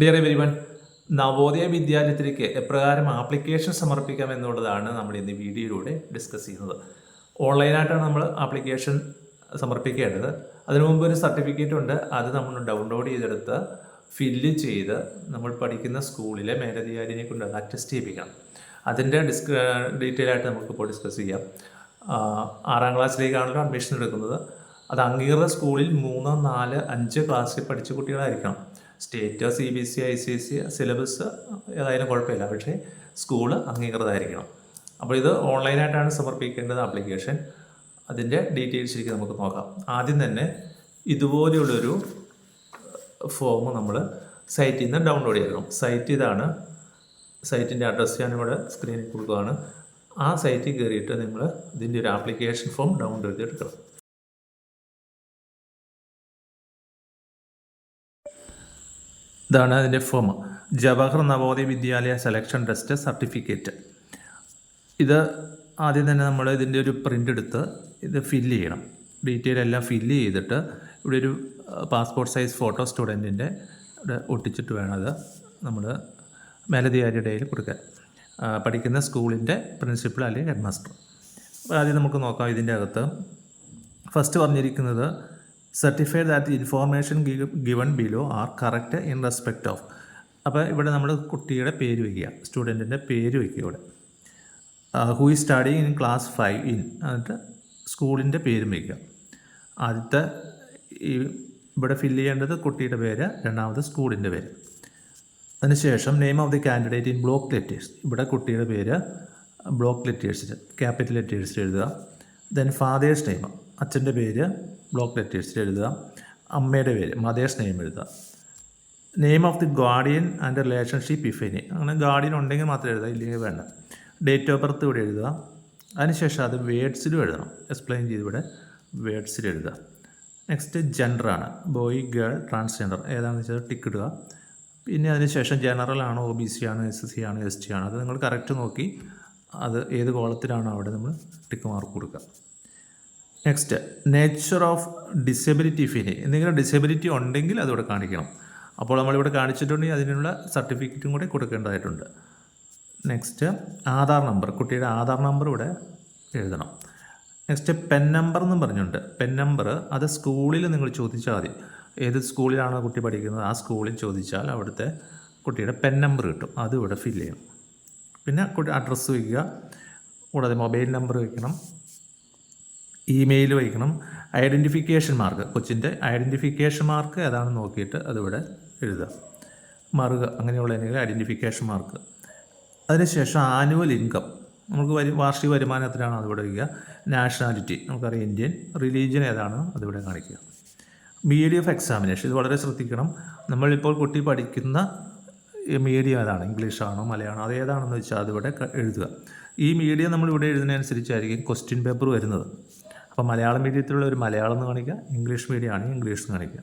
Dear every one Navodaya വിദ്യാലയത്തിലേക്ക് എപ്രകാരം application സമർപ്പിക്കാം എന്നുള്ളതാണ് നമ്മൾ ഇന്ന് വീഡിയോയിലൂടെ ഡിസ്കസ് ചെയ്യുന്നത്. ഓൺലൈനായിട്ടാണ് നമ്മൾ ആപ്ലിക്കേഷൻ സമർപ്പിക്കേണ്ടത്. അതിനു മുമ്പ് ഒരു സർട്ടിഫിക്കറ്റ് ഉണ്ട്. അത് നമ്മൾ ഡൗൺലോഡ് ചെയ്തെടുത്ത് ഫില്ല് ചെയ്ത് നമ്മൾ പഠിക്കുന്ന സ്കൂളിലെ മേലധികാരിനെ കൊണ്ട് അത് അറ്റസ്റ്റ് ചെയ്യിപ്പിക്കണം. അതിന്റെ ഡിസ്ക ഡീറ്റെയിൽ ആയിട്ട് നമുക്കിപ്പോൾ ഡിസ്കസ് ചെയ്യാം. ആറാം ക്ലാസ്സിലേക്കാണല്ലോ അഡ്മിഷൻ എടുക്കുന്നത്. അത് അംഗീകൃത സ്കൂളിൽ മൂന്ന് നാല് അഞ്ച് ക്ലാസ്സിൽ പഠിച്ച കുട്ടികളായിരിക്കണം. State C B C I C S C syllabus ഏതായാലും കുഴപ്പമില്ല. പക്ഷേ സ്കൂൾ അംഗീകൃതമായിരിക്കണം. അപ്പോൾ ഇത് ഓൺലൈനായിട്ടാണ് സമർപ്പിക്കേണ്ടത് ആപ്ലിക്കേഷൻ അതിന്റെ ഡീറ്റെയിൽസ് ശരിക്കും നമുക്ക് നോക്കാം. ആദ്യം തന്നെ ഇതുപോലെയുള്ളൊരു ഫോം നമ്മൾ സൈറ്റിൽ നിന്ന് ഡൗൺലോഡ് ചെയ്യണം സൈറ്റ് ഇതാണ് സൈറ്റിന്റെ അഡ്രസ്സ് ഞാനിവിടെ സ്ക്രീനിൽ കൊടുക്കുകയാണ്. ആ സൈറ്റിൽ കയറിയിട്ട് നിങ്ങൾ ഇതിന്റെ ഒരു ആപ്ലിക്കേഷൻ ഫോം ഡൗൺലോഡ് ചെയ്തെടുക്കണം. ഇതാണ് അതിന്റെ form. Jawahar Navodaya Vidyalaya selection test certificate. ഇത് ആദ്യം തന്നെ നമ്മൾ ഇതിന്റെ ഒരു പ്രിന്റ് എടുത്ത് ഇത് ഫില്ല് ചെയ്യണം. ഡീറ്റെയിൽ എല്ലാം ഫില്ല് ചെയ്തിട്ട് ഇവിടെ ഒരു പാസ്പോർട്ട് സൈസ് ഫോട്ടോ സ്റ്റുഡന്റിന്റെ ഇവിടെ ഒട്ടിച്ചിട്ട് വേണം അത് നമ്മൾ മേലധികാരിയുടെ കൊടുക്കാൻ. പഠിക്കുന്ന സ്കൂളിന്റെ പ്രിൻസിപ്പൾ അല്ലെങ്കിൽ ഹെഡ് മാസ്റ്റർ ആദ്യം നമുക്ക് നോക്കാം ഇതിന്റെ അകത്ത്. ഫസ്റ്റ് പറഞ്ഞിരിക്കുന്നത് certified that information given below are correct in respect of അപ്പോൾ ഇവിടെ നമ്മൾ കുട്ടിയുടെ പേര് വയ്ക്കുക സ്റ്റുഡന്റിന്റെ പേര് വയ്ക്കുക ഇവിടെ. Who is study in class five in എന്നിട്ട് സ്കൂളിന്റെ പേരും വയ്ക്കുക. ആദ്യത്തെ ഈ ഇവിടെ ഫില്ല് ചെയ്യേണ്ടത് കുട്ടിയുടെ പേര് രണ്ടാമത് സ്കൂളിന്റെ പേര്. അതിനുശേഷം name of the candidate in block letters ഇവിടെ കുട്ടിയുടെ പേര് ബ്ലോക്ക് ലെറ്റേഴ്സിൽ ക്യാപിറ്റൽ ലെറ്റേഴ്സിൽ എഴുതുക. ദെൻ ഫാദേഴ്സ് നെയിം അച്ഛന്റെ പേര് ബ്ലോക്ക് ലെറ്റേഴ്സിൽ എഴുതുക. അമ്മയുടെ പേര് മദേഴ്സ് നെയിം എഴുതുക. Name of the guardian and relationship if any അങ്ങനെ ഗാർഡിയൻ ഉണ്ടെങ്കിൽ മാത്രമേ എഴുതുക ഇല്ലെങ്കിൽ വേണ്ട. ഡേറ്റ് ഓഫ് ബർത്ത് ഇവിടെ എഴുതുക. അതിനുശേഷം അത് വേഡ്സിലും എഴുതണം. എക്സ്പ്ലെയിൻ ചെയ്ത് ഇവിടെ വേഡ്സിൽ എഴുതുക. നെക്സ്റ്റ് ജെൻഡർ ആണ്. ബോയ് ഗേൾ ട്രാൻസ്ജെൻഡർ ഏതാണെന്ന് വെച്ചാൽ ടിക്ക് ഇടുക. പിന്നെ അതിനുശേഷം ജനറൽ ആണോ ഒ ബി സി ആണോ എസ് സി ആണോ എസ് ടി ആണോ? അത് നിങ്ങൾ കറക്റ്റ് നോക്കി അത് ഏത് കോളത്തിലാണോ അവിടെ നമ്മൾ ടിക്ക് മാർക്ക് കൊടുക്കുക. Next nature of disability if any എന്തെങ്കിലും ഡിസബിലിറ്റി ഉണ്ടെങ്കിൽ അതിവിടെ കാണിക്കണം. അപ്പോൾ നമ്മളിവിടെ കാണിച്ചിട്ടുണ്ടെങ്കിൽ അതിനുള്ള സർട്ടിഫിക്കറ്റും കൂടി കൊടുക്കേണ്ടതായിട്ടുണ്ട്. നെക്സ്റ്റ് ആധാർ നമ്പർ കുട്ടിയുടെ ആധാർ നമ്പർ ഇവിടെ എഴുതണം. നെക്സ്റ്റ് പെൻ നമ്പർ എന്നും പറഞ്ഞുണ്ട്. പെൻ നമ്പർ അത് സ്കൂളിൽ നിങ്ങൾ ചോദിച്ചാൽ മതി. ഏത് സ്കൂളിലാണോ കുട്ടി പഠിക്കുന്നത് ആ സ്കൂളിൽ ചോദിച്ചാൽ അവിടുത്തെ കുട്ടിയുടെ പെൻ നമ്പർ കിട്ടും. അത് ഇവിടെ ഫില്ല് ചെയ്യണം. പിന്നെ കുട്ടി അഡ്രസ്സ് വയ്ക്കുക. കൂടാതെ മൊബൈൽ നമ്പർ വയ്ക്കണം. ഇമെയിൽ വയ്ക്കണം. ഐഡന്റിഫിക്കേഷൻ മാർക്ക് കൊച്ചിന്റെ ഐഡന്റിഫിക്കേഷൻ മാർക്ക് ഏതാണെന്ന് നോക്കിയിട്ട് അതിവിടെ എഴുതുക. മറുക അങ്ങനെയുള്ള എന്തെങ്കിലും ഐഡന്റിഫിക്കേഷൻ മാർക്ക് അതിനുശേഷം ആനുവൽ ഇൻകം നമുക്ക് വരി വാർഷിക വരുമാനത്തിലാണ് അതിവിടെ വയ്ക്കുക? നാഷണാലിറ്റി നമുക്കറിയാം ഇന്ത്യൻ റിലീജിയൻ ഏതാണ് അതിവിടെ കാണിക്കുക. മീഡിയം ഓഫ് എക്സാമിനേഷൻ ഇത് വളരെ ശ്രദ്ധിക്കണം. നമ്മളിപ്പോൾ കുട്ടി പഠിക്കുന്ന മീഡിയം ഏതാണ്? ഇംഗ്ലീഷാണോ മലയാളമാണോ അത് ഏതാണെന്ന് വെച്ചാൽ അതിവിടെ എഴുതുക. ഈ മീഡിയം നമ്മളിവിടെ എഴുതുന്നതനുസരിച്ചായിരിക്കും ക്വസ്റ്റ്യൻ പേപ്പർ വരുന്നത്. അപ്പോൾ മലയാളം മീഡിയത്തിലുള്ള ഒരു മലയാളം എന്ന് കാണിക്കുക ഇംഗ്ലീഷ് മീഡിയം ആണെങ്കിൽ ഇംഗ്ലീഷ് എന്ന് കാണിക്കുക.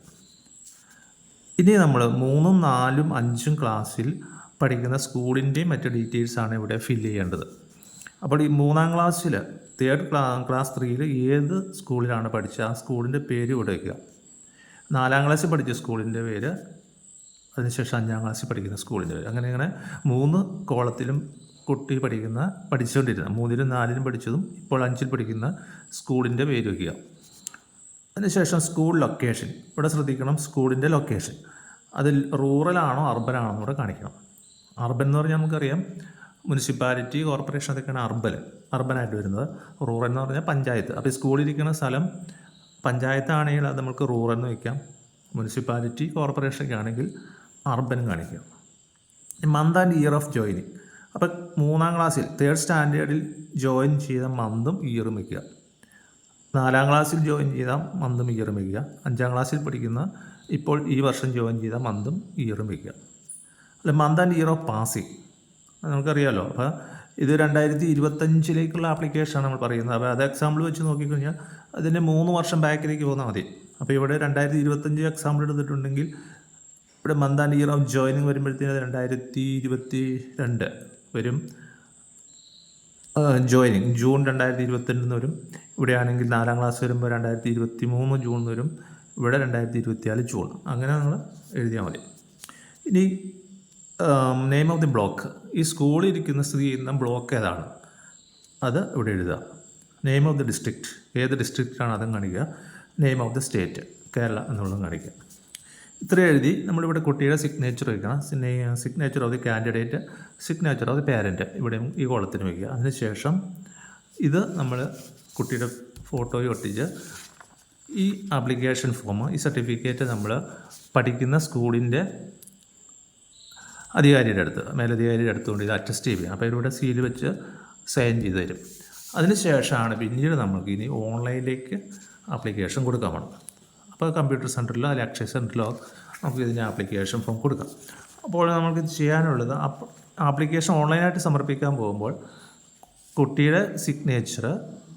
ഇനി നമ്മൾ മൂന്നും നാലും അഞ്ചും ക്ലാസ്സിൽ പഠിക്കുന്ന സ്കൂളിന്റെയും മറ്റ് ഡീറ്റെയിൽസാണ് ഇവിടെ ഫില്ല് ചെയ്യേണ്ടത്. അപ്പോൾ ഈ മൂന്നാം ക്ലാസ്സിൽ തേർഡ് ക്ലാ ക്ലാസ് ത്രീയിൽ ഏത് സ്കൂളിലാണ് പഠിച്ചത്? ആ സ്കൂളിന്റെ പേര് ഇവിടെ വയ്ക്കുക. നാലാം ക്ലാസ്സിൽ പഠിച്ച സ്കൂളിന്റെ പേര് അതിനുശേഷം അഞ്ചാം ക്ലാസ്സിൽ പഠിക്കുന്ന സ്കൂളിന്റെ പേര്. അങ്ങനെ അങ്ങനെ മൂന്ന് കോളത്തിലും കുട്ടി പഠിക്കുന്ന പഠിച്ചുകൊണ്ടിരുന്ന മൂന്നിലും നാലിലും പഠിച്ചതും ഇപ്പോൾ അഞ്ചിൽ പഠിക്കുന്ന സ്കൂളിന്റെ പേര് വയ്ക്കുക. അതിനുശേഷം സ്കൂൾ ലൊക്കേഷൻ. ഇവിടെ ശ്രദ്ധിക്കണം സ്കൂളിന്റെ ലൊക്കേഷൻ. അതിൽ റൂറലാണോ ആണോ കൂടെ കാണിക്കണം. അർബൻ എന്ന് പറഞ്ഞാൽ നമുക്കറിയാം മുനിസിപ്പാലിറ്റി കോർപ്പറേഷൻ അതൊക്കെയാണ് അർബൻ. അർബനായിട്ട് വരുന്നത്. റൂറൽ എന്ന് പറഞ്ഞാൽ പഞ്ചായത്ത്. അപ്പോൾ ഈ സ്കൂളിരിക്കുന്ന സ്ഥലം പഞ്ചായത്താണെങ്കിൽ അത് നമുക്ക് റൂറൽ എന്ന് വയ്ക്കാം മുനിസിപ്പാലിറ്റി കോർപ്പറേഷനൊക്കെ ആണെങ്കിൽ അർബൻ കാണിക്കാം. Month and year of joining അപ്പോൾ മൂന്നാം ക്ലാസ്സിൽ തേർഡ് സ്റ്റാൻഡേർഡിൽ ജോയിൻ ചെയ്ത മന്തും ഇയറും വയ്ക്കുക നാലാം ക്ലാസ്സിൽ ജോയിൻ ചെയ്ത മന്തും ഇയറും വയ്ക്കുക അഞ്ചാം ക്ലാസ്സിൽ പഠിക്കുന്ന ഇപ്പോൾ ഈ വർഷം ജോയിൻ ചെയ്ത മന്തും ഇയറും വയ്ക്കുക അല്ല month and year of passing നമുക്കറിയാമല്ലോ അപ്പോൾ ഇത് രണ്ടായിരത്തി ഇരുപത്തഞ്ചിലേക്കുള്ള ആപ്ലിക്കേഷനാണ് നമ്മൾ പറയുന്നത്. അപ്പോൾ അത് എക്സാമ്പിൾ വെച്ച് നോക്കിക്കഴിഞ്ഞാൽ അതിന്റെ മൂന്ന് വർഷം ബാക്കിലേക്ക് പോകുന്നാൽ മതി. അപ്പോൾ ഇവിടെ രണ്ടായിരത്തി ഇരുപത്തഞ്ച് എക്സാമ്പിൾ എടുത്തിട്ടുണ്ടെങ്കിൽ ഇവിടെ month and year of joining വരുമ്പോഴത്തേന് രണ്ടായിരത്തി ഇരുപത്തി രണ്ട് വരും ജോയിനിങ് ജൂൺ രണ്ടായിരത്തി ഇരുപത്തിരണ്ടിന് വരും ഇവിടെയാണെങ്കിൽ നാലാം ക്ലാസ് വരുമ്പോൾ രണ്ടായിരത്തി ഇരുപത്തി മൂന്ന് ജൂൺ വരും. ഇവിടെ രണ്ടായിരത്തി ഇരുപത്തിനാല് ജൂൺ. അങ്ങനെ നിങ്ങൾ എഴുതിയാൽ മതി. ഇനി നെയിം ഓഫ് ദി ബ്ലോക്ക് ഈ സ്കൂളിൽ ഇരിക്കുന്ന സ്ഥിതി ചെയ്യുന്ന ബ്ലോക്ക് ഏതാണ്? അത് ഇവിടെ എഴുതുക. നെയിം ഓഫ് ദി ഡിസ്ട്രിക്റ്റ് ഏത് ഡിസ്ട്രിക്റ്റാണ് അതും കാണിക്കുക. Name of the state Kerala എന്നുള്ളതും കാണിക്കുക. ഇത്ര എഴുതി. നമ്മളിവിടെ കുട്ടിയുടെ സിഗ്നേച്ചർ വയ്ക്കണം. Signature of the candidate signature of the parent ഇവിടെ ഈ കോളത്തിന് വയ്ക്കുക. അതിനുശേഷം ഇത് നമ്മൾ കുട്ടിയുടെ ഫോട്ടോയും ഒട്ടിച്ച് ഈ ആപ്ലിക്കേഷൻ ഫോം ഈ സർട്ടിഫിക്കറ്റ് നമ്മൾ പഠിക്കുന്ന സ്കൂളിന്റെ അധികാരിയുടെ അടുത്ത് മേലധികാരിയുടെ അടുത്തുകൊണ്ട് ഇത് അറ്റസ്റ്റ് ചെയ്യുക അപ്പോൾ ഇവരുടെ സീൽ വെച്ച് സൈൻ ചെയ്ത് തരും. അതിനുശേഷമാണ് പിന്നീട് നമുക്ക് ഇനി ഓൺലൈനിലേക്ക് ആപ്ലിക്കേഷൻ കൊടുക്കാൻ വേണം അപ്പോൾ കമ്പ്യൂട്ടർ സെന്ററിലോ അല്ലെങ്കിൽ അക്ഷയ സെന്ററിലോ നമുക്ക് ഇതിന് ആപ്ലിക്കേഷൻ ഫോം കൊടുക്കാം. അപ്പോൾ നമുക്ക് ചെയ്യാനുള്ളത് ആപ്ലിക്കേഷൻ ഓൺലൈനായിട്ട് സമർപ്പിക്കാൻ പോകുമ്പോൾ കുട്ടിയുടെ സിഗ്നേച്ചർ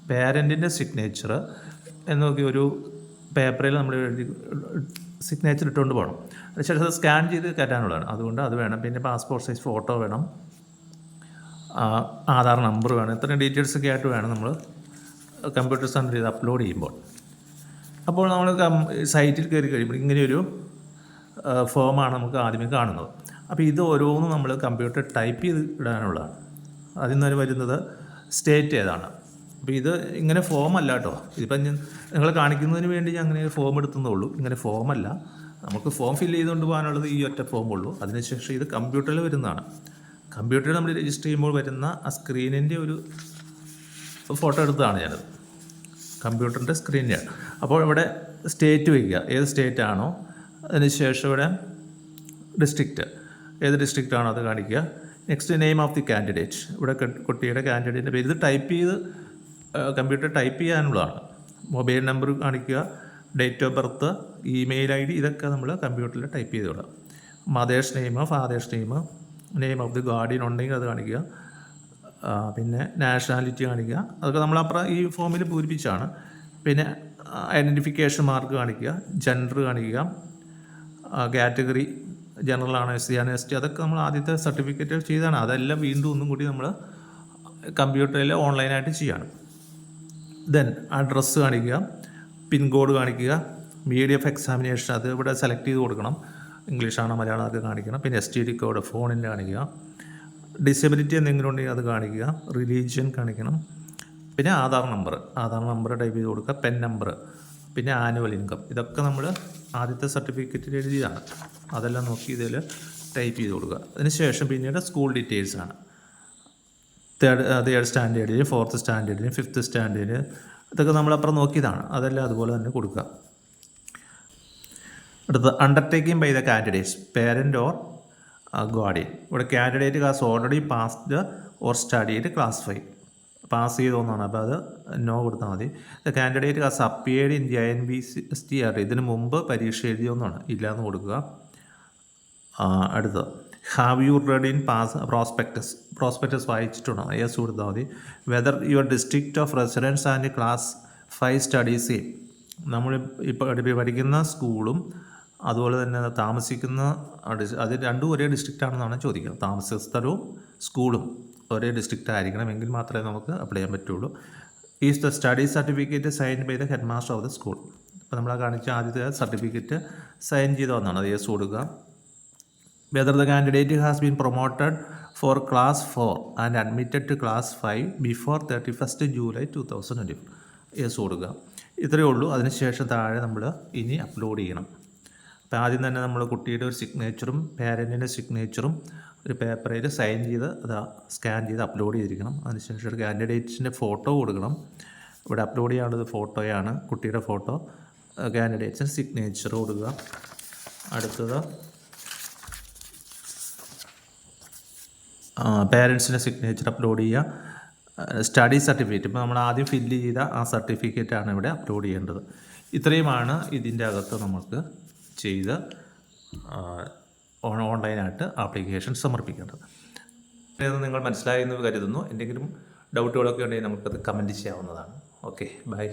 പേരന്റിന്റെ സിഗ്നേച്ചർ എന്നൊക്കെ ഒരു പേപ്പറിൽ നമ്മൾ സിഗ്നേച്ചർ ഇട്ടുകൊണ്ട് പോകണം. അതിനുശേഷം അത് സ്കാൻ ചെയ്ത് കയറ്റാനുള്ളതാണ്. അതുകൊണ്ട് അത് വേണം. പിന്നെ പാസ്പോർട്ട് സൈസ് ഫോട്ടോ വേണം. ആധാർ നമ്പർ വേണം. ഇത്രയും ഡീറ്റെയിൽസ് ഒക്കെ ആയിട്ട് വേണം നമ്മൾ കമ്പ്യൂട്ടർ സെന്ററിൽ ഇത് അപ്ലോഡ് ചെയ്യുമ്പോൾ. അപ്പോൾ നമ്മൾ സൈറ്റിൽ കയറി കഴിയുമ്പോൾ ഇങ്ങനെയൊരു ഫോമാണ് നമുക്ക് ആദ്യമേ കാണുന്നത്. അപ്പോൾ ഇത് ഓരോന്നും നമ്മൾ കമ്പ്യൂട്ടർ ടൈപ്പ് ചെയ്ത് ഇടാനുള്ളതാണ്. അതിൽ നിന്ന് വരുന്നത് സ്റ്റേറ്റ് ഏതാണ്. അപ്പോൾ ഇത് ഇങ്ങനെ ഫോം അല്ല കേട്ടോ ഇതിപ്പം ഞാൻ നിങ്ങളെ കാണിക്കുന്നതിന് വേണ്ടി ഞാൻ അങ്ങനെ ഫോം എടുത്തതേ ഉള്ളൂ. ഇങ്ങനെ ഫോമല്ല നമുക്ക് ഫോം ഫില്ല് ചെയ്തുകൊണ്ട് പോകാനുള്ളത് ഈ ഒറ്റ ഫോം ഉള്ളൂ. അതിനുശേഷം ഇത് കമ്പ്യൂട്ടറിൽ വരുന്നതാണ്. കമ്പ്യൂട്ടറിൽ നമ്മൾ രജിസ്റ്റർ ചെയ്യുമ്പോൾ വരുന്ന ആ സ്ക്രീനിന്റെ ഒരു ഫോട്ടോ എടുത്തതാണ് ഞാനത്. കമ്പ്യൂട്ടറിന്റെ സ്ക്രീനിലാണ് അപ്പോൾ ഇവിടെ സ്റ്റേറ്റ് വയ്ക്കുക. ഏത് സ്റ്റേറ്റ് ആണോ അതിനുശേഷം ഇവിടെ ഡിസ്ട്രിക്റ്റ് ഏത് ഡിസ്ട്രിക്റ്റ് ആണോ അത് കാണിക്കുക. Next name of the candidate ഇവിടെ കുട്ടിയുടെ കാൻഡിഡേറ്റിന്റെ പേര്. ഇത് ടൈപ്പ് ചെയ്ത് കമ്പ്യൂട്ടർ ടൈപ്പ് ചെയ്യാനുള്ളതാണ്. മൊബൈൽ നമ്പർ കാണിക്കുക date of birth email I D ഇതൊക്കെ നമ്മൾ കമ്പ്യൂട്ടറിൽ ടൈപ്പ് ചെയ്ത് വിടാം. Mother's name father's name name of the guardian ഉണ്ടെങ്കിൽ അത് കാണിക്കുക. പിന്നെ നാഷണാലിറ്റി കാണിക്കുക. അതൊക്കെ നമ്മൾ അപ്പുറം ഈ ഫോമിൽ പൂരിപ്പിച്ചാണ്. പിന്നെ ഐഡന്റിഫിക്കേഷൻ മാർക്ക് കാണിക്കുക ജെൻഡർ കാണിക്കുക കാറ്റഗറി ജനറൽ ആണ് എസ് സി ആണ് എസ് ടി അതൊക്കെ നമ്മൾ ആദ്യത്തെ സർട്ടിഫിക്കറ്റ് ചെയ്താണ്. അതെല്ലാം വീണ്ടും ഒന്നും കൂടി നമ്മൾ കമ്പ്യൂട്ടറിൽ ഓൺലൈനായിട്ട് ചെയ്യാണ്. ദെൻ അഡ്രസ്സ് കാണിക്കുക പിൻകോഡ് കാണിക്കുക മീഡിയം ഓഫ് എക്സാമിനേഷൻ അത് ഇവിടെ സെലക്ട് ചെയ്ത് കൊടുക്കണം. ഇംഗ്ലീഷാണോ മലയാളം അതൊക്കെ കാണിക്കണം. പിന്നെ എസ് ടി ഡി കോഡ് ഫോണിന്റെ കാണിക്കുക. ഡിസബിലിറ്റി എന്തെങ്കിലും ഉണ്ടെങ്കിൽ അത് കാണിക്കുക. റിലീജിയൻ കാണിക്കണം. പിന്നെ Aadhaar number Aadhaar number type ചെയ്ത് കൊടുക്കുക. പെൻ നമ്പർ പിന്നെ ആനുവൽ ഇൻകം ഇതൊക്കെ നമ്മൾ ആദ്യത്തെ സർട്ടിഫിക്കറ്റിൽ എഴുതിയതാണ്. അതെല്ലാം നോക്കി ഇതിൽ ടൈപ്പ് ചെയ്ത് കൊടുക്കുക. അതിനുശേഷം പിന്നീട് സ്കൂൾ ഡീറ്റെയിൽസ് ആണ്. തേർഡ് തേർഡ് സ്റ്റാൻഡേർഡിന് ഫോർത്ത് സ്റ്റാൻഡേർഡിന് ഫിഫ്ത്ത് സ്റ്റാൻഡേർഡിന് ഇതൊക്കെ നമ്മളപ്പുറം നോക്കിയതാണ്. അതെല്ലാം അതുപോലെ തന്നെ കൊടുക്കുക. അടുത്തത് undertaking by the candidate's parent or guardian ഇവിടെ candidate class already passed or studied five pass ചെയ്തോന്നാണ്. അപ്പോൾ അത് നോ കൊടുത്താൽ മതി. The candidate class appeared in J N B S T R ഇതിന് മുമ്പ് പരീക്ഷ എഴുതിയോന്നാണ്. ഇല്ലയെന്ന് കൊടുക്കുക. അടുത്തത്. Have you read in pass prospectus prospectus വായിച്ചിട്ടുണ്ടോ? യെസ് കൊടുത്താൽ മതി whether your district of residence and class five studies നമ്മൾ ഇപ്പോൾ പഠിക്കുന്ന സ്കൂളും അതുപോലെ തന്നെ താമസിക്കുന്ന അത് രണ്ടും ഒരേ ഡിസ്ട്രിക്റ്റ് ആണെന്നാണ് ചോദിക്കുന്നത്. താമസ സ്ഥലവും സ്കൂളും ഒരേ ഡിസ്ട്രിക്റ്റ് ആയിരിക്കണം എങ്കിൽ മാത്രമേ നമുക്ക് അപ്ലൈ ചെയ്യാൻ പറ്റുള്ളൂ. Is the study certificate sign by the head master of the school അപ്പോൾ നമ്മൾ കാണിച്ച ആദ്യത്തെ സർട്ടിഫിക്കറ്റ് സൈൻ ചെയ്ത ഒന്നാണ്. അത് യെസ് കൊടുക്കുക. Whether the candidate has been promoted for class 4 and admitted to class 5 before 31st July two thousand twenty four yes കൊടുക്കുക ഇത്രയേ ഉള്ളൂ. അതിനുശേഷം താഴെ നമ്മൾ ഇനി അപ്ലോഡ് ചെയ്യണം. അപ്പോൾ ആദ്യം തന്നെ നമ്മൾ കുട്ടിയുടെ ഒരു സിഗ്നേച്ചറും പാരന്റിന്റെ സിഗ്നേച്ചറും ഒരു പേപ്പറിൽ സൈൻ ചെയ്ത് അത് സ്കാൻ ചെയ്ത് അപ്ലോഡ് ചെയ്തിരിക്കണം. അതിനുശേഷം ഒരു കാൻഡിഡേറ്റ്സിന്റെ ഫോട്ടോ കൊടുക്കണം. ഇവിടെ അപ്ലോഡ് ചെയ്യാനുള്ളത് ഫോട്ടോയാണ് കുട്ടിയുടെ ഫോട്ടോ കാൻഡിഡേറ്റ്സിന് സിഗ്നേച്ചർ കൊടുക്കുക അടുത്തത് പേരൻസിന്റെ സിഗ്നേച്ചർ അപ്ലോഡ് ചെയ്യുക. സ്റ്റഡി സർട്ടിഫിക്കറ്റ് ഇപ്പോൾ നമ്മൾ ആദ്യം ഫില്ല് ചെയ്ത ആ സർട്ടിഫിക്കറ്റാണ് ഇവിടെ അപ്ലോഡ് ചെയ്യേണ്ടത്. ഇത്രയുമാണ് ഇതിന്റെ അകത്ത് നമുക്ക് ചെയ്ത് ഓൺലൈനായിട്ട് ആപ്ലിക്കേഷൻ സമർപ്പിക്കേണ്ടത്. ഇത് നിങ്ങൾ മനസ്സിലായി എന്ന് കരുതുന്നു. എന്തെങ്കിലും ഡൗട്ടുകളൊക്കെ ഉണ്ടെങ്കിൽ നമുക്കത് കമന്റ് ചെയ്യാവുന്നതാണ്. Okay bye